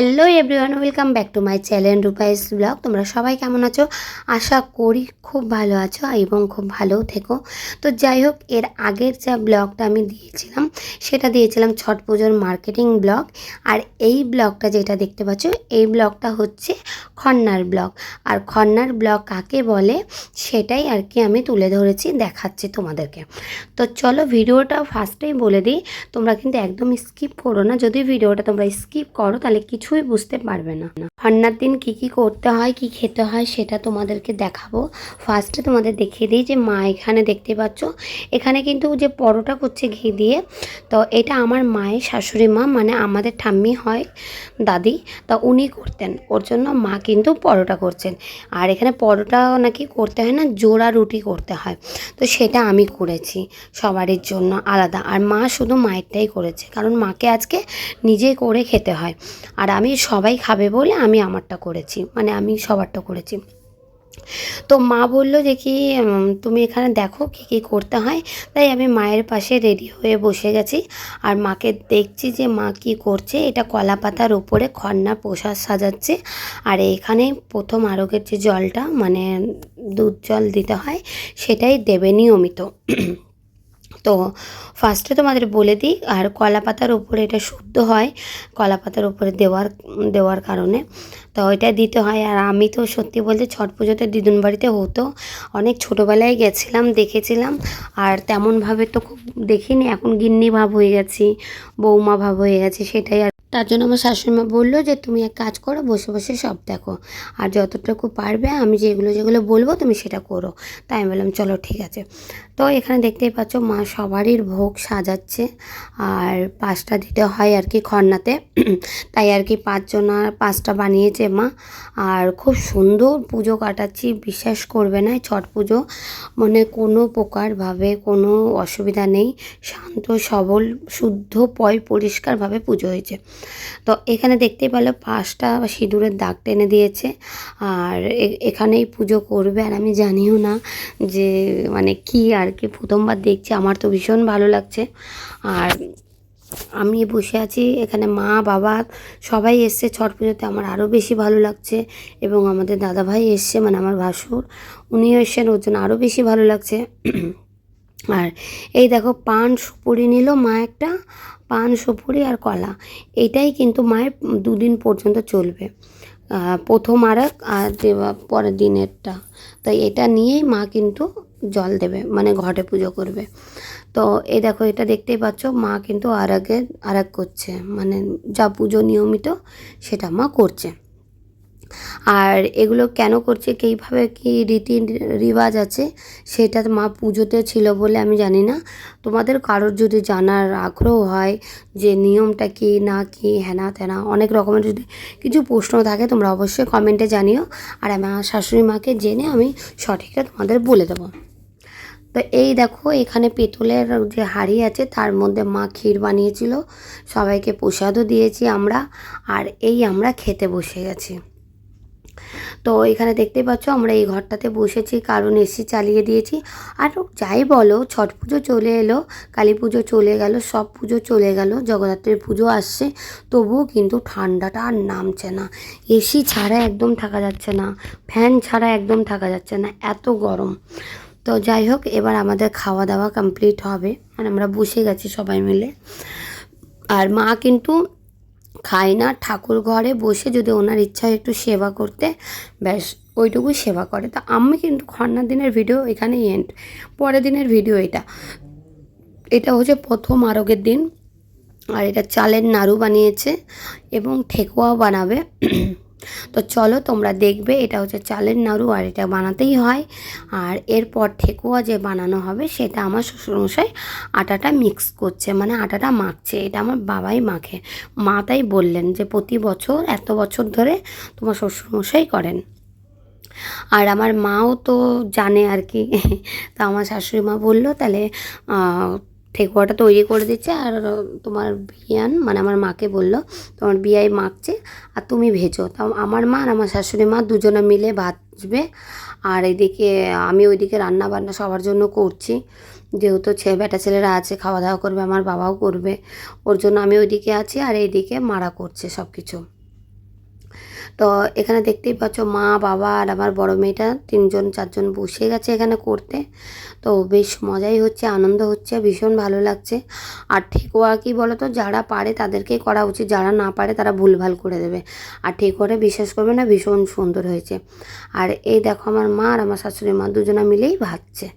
Hello everyone, welcome back to my channel Rupai's blog. তোমরা সবাই কেমন আছো? আশা করি খুব ভালো আছো এবং খুব ভালোও থেকো। তো যাই হোক, এর আগের যা ব্লগটা আমি দিয়েছিলাম, সেটা দিয়েছিলাম ছট পুজোর মার্কেটিং ব্লগ। আর এই ব্লগটা যেটা দেখতে পাচ্ছ, এই ব্লগটা হচ্ছে খন্নার ব্লগ। আর খন্নার ব্লগ কাকে বলে, সেটাই আর কি আমি তুলে ধরেছি, দেখাচ্ছি তোমাদেরকে। তো চলো ভিডিওটা ফার্স্টেই বলে দিই, তোমরা কিন্তু একদম স্কিপ করো না। যদি ভিডিওটা তোমরা স্কিপ করো, তাহলে কিছুই বুঝতে পারবে না। রান্নার দিন কি কি করতে হয়, কি খেতে হয় সেটা তোমাদেরকে দেখাবো। ফার্স্টে তোমাদের দেখিয়ে দিই যে মা এখানে দেখতে পাচ্ছ, এখানে কিন্তু যে পরোটা করছে ঘি দিয়ে, তো এটা আমার মায়ের শাশুড়ি মা মানে আমাদের ঠাম্মি হয়, দাদি, তা উনি করতেন। ওর জন্য মা কিন্তু পরোটা করছেন। আর এখানে পরোটা নাকি করতে হয় না, জোড়া রুটি করতে হয়। তো সেটা আমি করেছি, সবারই জন্য আলাদা। আর মা শুধু মায়েরটাই করেছে, কারণ মাকে আজকে নিজেই করে খেতে হয়। আর আমি সবাই খাবে বলে আমি আমারটা করেছি মানে আমি সবারটা করেছি। তো মা বলল যে কি তুমি এখানে দেখো কী কী করতে হয়। তাই আমি মায়ের পাশে রেডি হয়ে বসে গেছি আর মাকে দেখছি যে মা কী করছে। এটা কলা পাতার উপরে খন্না প্রসাদ সাজাচ্ছে আর এখানে প্রথম আরোগের যে জলটা মানে দুধ জল দিতে হয়, সেটাই দেবে নিয়মিত। তো ফার্স্টে তোমাদের বলে দিই, আর কলা পাতার উপরে এটা শুদ্ধ হয় কলা পাতার উপরে দেওয়ার দেওয়ার কারণে। তো এটা দিতে হয়, আর আমি তো সত্যি বলতে ছট পুজোতে দিদুন বাড়িতে হতো। অনেক ছোটোবেলায় গেছিলাম, দেখেছিলাম, আর তেমনভাবে তো খুব দেখিনি, এখন গিন্নি ভাব হয়ে গেছি, বৌমা ভাব হয়ে গেছে, সেটাই আর। তার জন্য আমার শাশুড়িমা বলল যে, তুমি এক কাজ করো, বসে বসে সব দেখো। আর যতটুকু পারবে, আমি যেগুলো যেগুলো বলব, তুমি সেটা করো। তাই আমি বললাম, চলো, ঠিক আছে। তো এখানে দেখতেই পাচ্ছ, মা সবারই ভোগ সাজাচ্ছে। আর পাঁচটা দিতে হয় আর কি খন্নাতে তাই আর কি পাঁচজনা পাঁচটা বানিয়েছে মা। আর খুব সুন্দর পুজো কাটাচ্ছি, বিশ্বাস করবে না ছট পুজো। মানে কোনো প্রকারভাবে কোনো অসুবিধা নেই, শান্ত, সবল, শুদ্ধ, পয়, পরিষ্কারভাবে পুজো হয়েছে। তো এখানে দেখতেই পেল, পাঁচটা সিঁদুরের দাগ টেনে দিয়েছে। আর এখানেই পুজো করবে। আর আমি জানিও না যে মানে কি আর কি প্রথমবার দেখছি, আমার তো ভীষণ ভালো লাগছে। আর আমি বসে আছি, এখানে মা, বাবা সবাই এসছে ছট পুজোতে, আমার আরও বেশি ভালো লাগছে। এবং আমাদের দাদাভাই এসছে মানে আমার ভাসুর, উনিও এসছেন, ওর জন্য আরও বেশি ভালো লাগছে। আর এই দেখো, পান সুপুরি নিল মা একটা, পান সুপুরি আর কলা। এইটাই কিন্তু মায়ের দুদিন পর্যন্ত চলবে। প্রথম আর এক আর পরের দিনেরটা। তাই এটা নিয়েই মা কিন্তু জল দেবে মানে ঘটে পুজো করবে। তো এই দেখো, এটা দেখতেই পাচ্ছ, মা কিন্তু আর আগে আর এক করছে মানে যা পুজো নিয়মিত সেটা মা করছে। আর এগুলো কেন করছে, কীভাবে কি রীতি রিবাজ আছে, সেটা মা পুজোতে ছিল বলে আমি জানি না। তোমাদের কারোর যদি জানার আগ্রহ হয় যে নিয়মটা কি, না কি হ্যানা ত্যানা অনেক রকমের যদি কিছু প্রশ্ন থাকে, তোমরা অবশ্যই কমেন্টে জানিও। আর আমার শাশুড়ি মাকে জেনে আমি সঠিকটা তোমাদের বলে দেবো। তো এই দেখো, এখানে পেতলের যে হাঁড়ি আছে, তার মধ্যে মা ক্ষীর বানিয়েছিল। সবাইকে প্রসাদও দিয়েছি আমরা, আর এই আমরা খেতে বসে গেছি তো এখানে দেখতে পাচ্ছ, আমরা এই ঘরটাতে বসেছি কারণ এসি চালিয়ে দিয়েছি। আর যাই বলো, ছট পুজো চলে এলো, কালী পুজো চলে গেল, সব পুজো চলে গেল, জগদ্ধাত্রীর পুজো আসছে। তবুও কিন্তু ঠান্ডাটা আর নামছে না। এসি ছাড়া একদম থাকা যাচ্ছে না, ফ্যান ছাড়া একদম থাকা যাচ্ছে না, এত গরম। তো যাই হোক, এবার আমাদের খাওয়া দাওয়া কমপ্লিট হবে। মানে আমরা বসে গেছি সবাই মিলে। আর মা কিন্তু খায় না, ঠাকুর ঘরে বসে যদি ওনার ইচ্ছা হয় একটু সেবা করতে, ব্যাস, ওইটুকুই সেবা করে। তা আমি কিন্তু খন্নার দিনের ভিডিও এখানেই এন্ড পরের দিনের ভিডিও এটা। এটা হচ্ছে প্রথম আরোগের দিন। আর এটা চালের নাড়ু বানিয়েছে এবং ঠেকুয়াও বানাবে। তো চলো তোমরা দেখবে, এটা হচ্ছে চালের নাড়ু আর এটা বানাতেই হয়। আর এরপর ঠেকুয়া যে বানানো হবে, সেটা আমার শ্বশুরমশাই আটাটা মিক্স করছে মানে আটাটা মাখছে। এটা আমার বাবাই মাখে। মা তাই বললেন যে, প্রতি বছর, এত বছর ধরে তোমার শ্বশুরমশাই করেন। আর আমার মাও তো জানে আর কি। তা আমার শাশুড়ি মা বলল, তাহলে ঠেকুয়াটা তৈরি করে দিচ্ছে আর তোমার বিয়ান মানে আমার মাকে বলল, তোমার বিয়াই মাখছে আর তুমি ভেজো। তা আমার মা আর আমার শাশুড়ি মা দুজনে মিলে ভাজবে। আর এদিকে আমি ওইদিকে রান্না বান্না সবার জন্য করছি। যেহেতু ছে, বেটা ছেলেরা আছে খাওয়া দাওয়া করবে, আমার বাবাও করবে। ওর জন্য আমি ওইদিকে আছি আর এইদিকে মারা করছে সব কিছু তো এখানে দেখতেই পাচ্ছ মা, বাবা আর আমার বড় মেয়েটা তিনজন, চারজন বসে গেছে এখানে করতে। তো বেশ মজাই হচ্ছে, আনন্দ হচ্ছে, ভীষণ ভালো লাগছে। আর ঠেকুয়া কী বলো তো যারা পারে তাদেরকেই করা উচিত, যারা না পারে তারা ভুলভাল করে দেবে। আর ঠেকুয়াটা বিশ্বাস করবে না, ভীষণ সুন্দর হয়েছে। আর এই দেখো আমার মা আর আমার শাশুড়ি মা দুজনা মিলেই ভাজছে।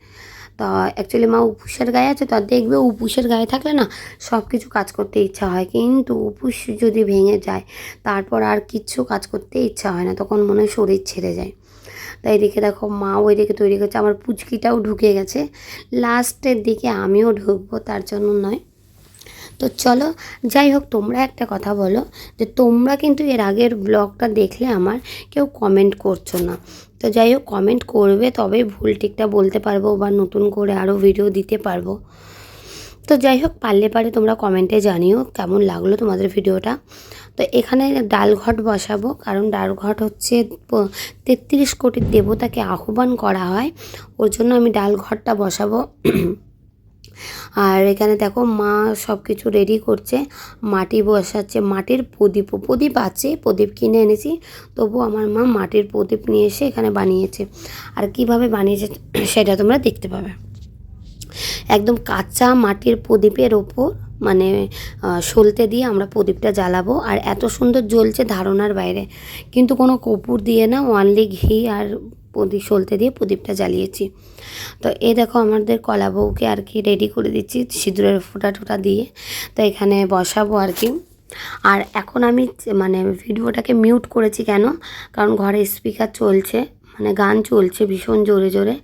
তা অ্যাকচুয়ালি মা উপুষের গায়ে আছে, তো দেখবে উপুষের গায়ে থাকলে না সব কিছু কাজ করতে ইচ্ছা হয়। কিন্তু উপুষ যদি ভেঙে যায়, তারপর আর কিচ্ছু কাজ করতে ইচ্ছা হয় না, তখন মনে শরীর ছেড়ে যায়। তাই এদিকে দেখো মা ওইদিকে তৈরি করছে, আমার পুচকিটাও ঢুকে গেছে। লাস্টের দিকে আমিও ঢুকবো, তার জন্য নয়। তো চলো, যাই হোক, তোমরা একটা কথা বলো যে তোমরা কিন্তু এর আগের ব্লগটা দেখলে আমার কেউ কমেন্ট করছ না। তো যাই হোক কমেন্ট করবে, তবে ভুল ঠিকটা বলতে পারব বা নতুন করে আরও ভিডিও দিতে পারব। তো যাই হোক, পারলে পারে তোমরা কমেন্টে জানিও কেমন লাগল তোমাদের ভিডিওটা তো এখানে ডালঘট বসাবো, কারণ ডালঘট হচ্ছে তেত্রিশ কোটির দেবতাকে আহ্বান করা হয়। ওর জন্য আমি ডাল ঘরটা বসাবো। আর এখানে দেখো মা সব কিছু রেডি করছে, মাটি বসাচ্ছে, মাটির প্রদীপ প্রদীপ আছে, প্রদীপ কিনে এনেছি তবু আমার মা মাটির প্রদীপ নিয়ে এসে এখানে বানিয়েছে। আর কীভাবে বানিয়েছে সেটা তোমরা দেখতে পাবে। একদম কাঁচা মাটির প্রদীপের ওপর মানে সলতে দিয়ে আমরা প্রদীপটা জ্বালাবো, আর এত সুন্দর জ্বলছে ধারণার বাইরে। কিন্তু কোনো কপুর দিয়ে না অনলি ঘি আর প্রদীপ সলতে দিয়ে প্রদীপটা জ্বালিয়েছি। তো এ দেখো আমাদের কলা বউকে আর কি রেডি করে দিচ্ছি সিঁদুরের ফোঁটা টোটা দিয়ে। তো এখানে বসাবো আর কি। আর এখন আমি মানে ভিডিওটাকে মিউট করেছি কেন? কারণ ঘরে স্পিকার চলছে মানে গান চলছে ভীষণ জোরে জোরে।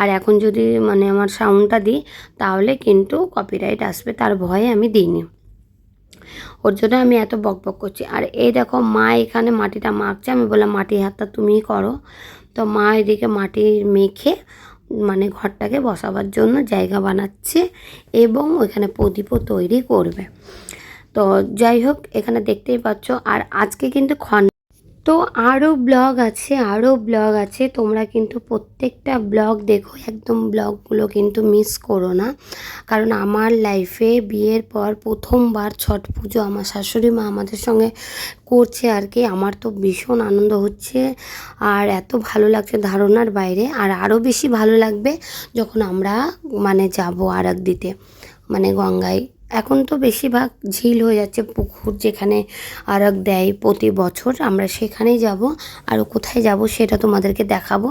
আর এখন যদি মানে আমার সাউন্ডটা দিই, তাহলে কিন্তু কপিরাইট আসবে, তার ভয়ে আমি দিইনি। ওর জন্য আমি এত বক বক করছি। আর এই দেখো মা এখানে মাটিটা মাখছে, আমি বললাম, মাটির হাতটা তুমিই করো। তো মা এদিকে মাটি মেখে মানে ঘরটাকে বসাবার জন্য জায়গা বানাচ্ছে এবং ওইখানে প্রদীপও তৈরি করবে। তো যাই হোক, এখানে দেখতেই পাচ্ছ। আর আজকে কিন্তু খন তো আরও ব্লগ আছে আরও ব্লগ আছে। তোমরা কিন্তু প্রত্যেকটা ব্লগ দেখো, একদম ব্লগগুলো কিন্তু মিস করো না। কারণ আমার লাইফে বিয়ের পর প্রথমবার ছট পুজো আমার শাশুড়ি মা আমাদের সঙ্গে করছে আর কি। আমার তো ভীষণ আনন্দ হচ্ছে আর এত ভালো লাগছে ধারণার বাইরে। আর আরও বেশি ভালো লাগবে যখন আমরা মানে যাব আরাক দিতে মানে গঙ্গায়। এখন তো বেশিরভাগ ঝিল হয়ে যাচ্ছে, পুকুর যেখানে আরাক দেয় প্রতি বছর, আমরা সেখানেই যাব। আর কোথায় যাব সেটা তোমাদেরকে দেখাবো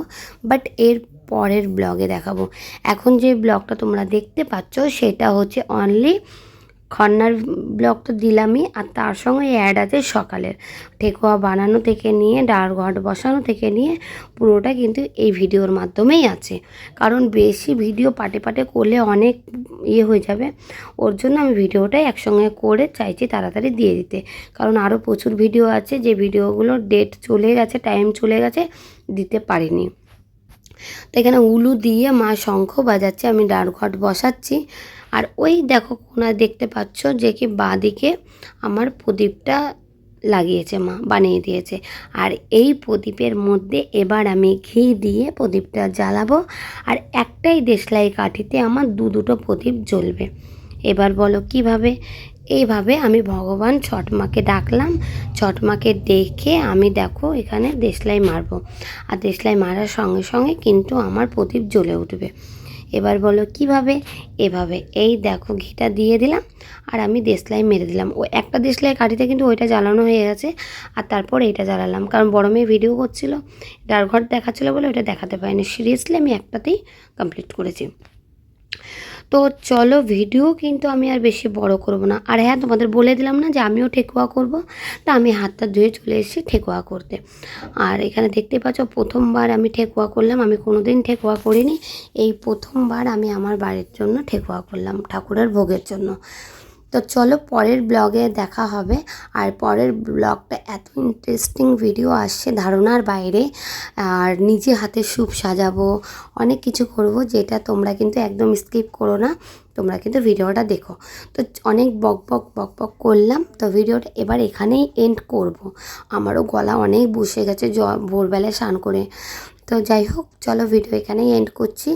বাট এর পরের ব্লগে দেখাবো। এখন যে ব্লগটা তোমরা দেখতে পাচ্ছ, সেটা হচ্ছে অনলি খন্নার ব্লগ তো দিলামই, আর তার সঙ্গে অ্যাড আছে সকালের। ঠেকুয়া বানানো থেকে নিয়ে, ডাল ঘট বসানো থেকে নিয়ে, পুরোটা কিন্তু এই ভিডিওর মাধ্যমেই আছে। কারণ বেশি ভিডিও পাটে পাটে করলে অনেক ইয়ে হয়ে যাবে। ওর জন্য আমি ভিডিওটাই একসঙ্গে করে চাইছি তাড়াতাড়ি দিয়ে দিতে। কারণ আরও প্রচুর ভিডিও আছে, যে ভিডিওগুলো ডেট চলে গেছে টাইম চলে গেছে, দিতে পারিনি। তো এখানে উলু দিয়ে মা শঙ্খ বাজাচ্ছে, আমি ডাল ঘট বসাচ্ছি। আর ওই দেখো কোনায় দেখতে পাচ্ছ যে কি বাঁদিকে আমার প্রদীপটা লাগিয়েছে মা, বানিয়ে দিয়েছে। আর এই প্রদীপের মধ্যে এবার আমি ঘি দিয়ে প্রদীপটা জ্বালাবো। আর একটাই দেশলাই কাঠিতে আমার দু দুটো প্রদীপ জ্বলবে। এবার বলো কীভাবে? এইভাবে আমি ভগবান ছটমাকে ডাকলাম। ছটমাকে দেখে আমি দেখো এখানে দেশলাই মারবো। আর দেশলাই মারার সঙ্গে সঙ্গে কিন্তু আমার প্রদীপ জ্বলে উঠবে। এবার বলো কীভাবে? এভাবে। এই দেখো, ঘিটা দিয়ে দিলাম আর আমি দেশলাই মেরে দিলাম। ও একটা দেশলাই কাঠিতে কিন্তু ওইটা জ্বালানো হয়ে গেছে আর তারপর এইটা জ্বালালাম। কারণ বড় মেয়ে ভিডিও করছিল, ডার ঘর দেখাচ্ছিলো বলে ওইটা দেখাতে পারিনি। সিরিয়াসলি আমি একটাতেই কমপ্লিট করেছি। তো চলো ভিডিও কিন্তু আমি আর বেশি বড় করব না। আর হ্যাঁ তোমাদের বলে দিলাম না যে আমিও ঠেকুয়া করব। তা আমি হাতটা ধুয়ে চলে এসেছি ঠেকুয়া করতে। আর এখানে দেখতে পাচ্ছ, প্রথমবার আমি ঠেকুয়া করলাম। আমি কোনোদিন ঠেকুয়া করিনি। এই প্রথমবার আমি আমার বাড়ির জন্য ঠেকুয়া করলাম, ঠাকুরের ভোগের জন্য। তো চলো পরের ব্লগে দেখা হবে। আর পরের ব্লগটা এত ইন্টারেস্টিং ভিডিও আসছে ধারণার বাইরে। আর নিজে হাতে স্যুপ সাজাবো, অনেক কিছু করব যেটা তোমরা কিন্তু একদম স্কিপ করো না। তোমরা কিন্তু ভিডিওটা দেখো। তো অনেক বক বক বক বক করলাম। তো ভিডিওটা এবার এখানেই এন্ড করব। আমারও গলা অনেক বসে গেছে জ, ভোরবেলায় স্নান করে। তো যাই হোক, চলো ভিডিও এখানেই এন্ড করছি।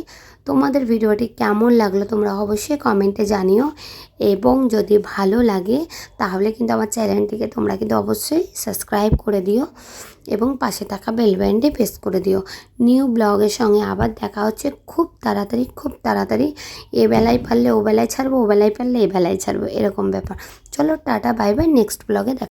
তোমাদের ভিডিওটি কেমন লাগল তোমরা অবশ্যই কমেন্টে জানিও। এবং যদি ভালো লাগে, তাহলে কিন্তু আমার চ্যানেলটিকে তোমরা কিন্তু অবশ্যই সাবস্ক্রাইব করে দিও এবং পাশে থাকা বেল বাটনটি প্রেস করে দিও। নিউ ব্লগের সঙ্গে আবার দেখা হচ্ছে খুব তাড়াতাড়ি খুব তাড়াতাড়ি। এ বেলায় পারলে ও বেলায় ছাড়বো, ও বেলায় পারলে এ বেলায় ছাড়বো, এরকম ব্যাপার। চলো টাটা, বাই বাই, নেক্সট ব্লগে দেখা